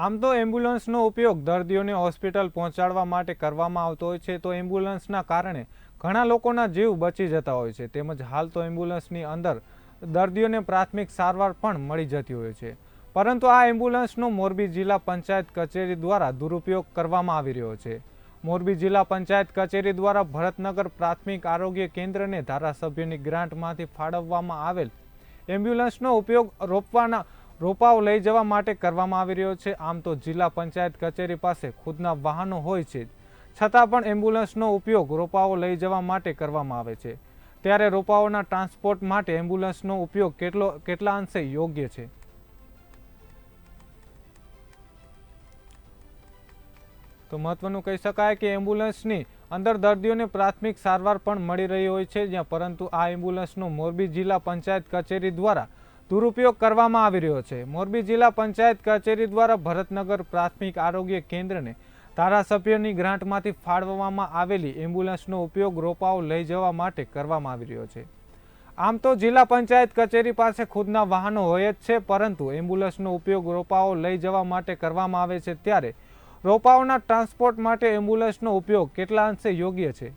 આમ તો એમ્બ્યુલન્સનો ઉપયોગ દર્દીઓને હોસ્પિટલ પહોંચાડવા માટે કરવામાં આવતો હોય છે, તો એમ્બ્યુલન્સના કારણે ઘણા લોકોના જીવ બચી જતા હોય છે. તેમજ હાલ તો એમ્બ્યુલન્સની અંદર દર્દીઓને પ્રાથમિક સારવાર પણ મળી જતી હોય છે. પરંતુ આ એમ્બ્યુલન્સનો મોરબી જિલ્લા પંચાયત કચેરી દ્વારા દુરુપયોગ કરવામાં આવી રહ્યો છે. મોરબી જિલ્લા પંચાયત કચેરી દ્વારા ભરતનગર પ્રાથમિક આરોગ્ય કેન્દ્રને ધારાસભ્યની ગ્રાન્ટમાંથી ફાળવવામાં આવેલ એમ્બ્યુલન્સનો ઉપયોગ રોપવાના રોપાઓ લઈ જવા માટે કરવામાં આવી રહ્યો છે. આમ તો જિલ્લા પંચાયત કચેરી પાસે ખુદના વાહનો હોય છે છતાં પણ એમ્બ્યુલન્સનો ઉપયોગ રોપાઓ લઈ જવા માટે કરવામાં આવે છે. ત્યારે રોપાઓના ટ્રાન્સપોર્ટ માટે એમ્બ્યુલન્સનો ઉપયોગ કેટલો, કેટલા અંશે યોગ્ય છે? તો મહત્વનું કહી શકાય કે એમ્બ્યુલન્સની અંદર દર્દીઓને પ્રાથમિક સારવાર પણ મળી રહી હોય છે જ્યાં પરંતુ આ એમ્બ્યુલન્સનો મોરબી જિલ્લા પંચાયત કચેરી દ્વારા દુરુપયોગ કરવામાં આવી રહ્યો છે. મોરબી જિલ્લા પંચાયત કચેરી દ્વારા ભરતનગર પ્રાથમિક આરોગ્ય કેન્દ્રને ધારાસભ્યની ગ્રાન્ટમાંથી ફાળવવામાં આવેલી એમ્બ્યુલન્સનો ઉપયોગ રોપાઓ લઈ જવા માટે કરવામાં આવી રહ્યો છે. આમ તો જિલ્લા પંચાયત કચેરી પાસે ખુદના વાહનો હોય જ છે, પરંતુ એમ્બ્યુલન્સનો ઉપયોગ રોપાઓ લઈ જવા માટે કરવામાં આવે છે ત્યારે રોપાઓના ટ્રાન્સપોર્ટ માટે એમ્બ્યુલન્સનો ઉપયોગ કેટલા અંશે યોગ્ય છે?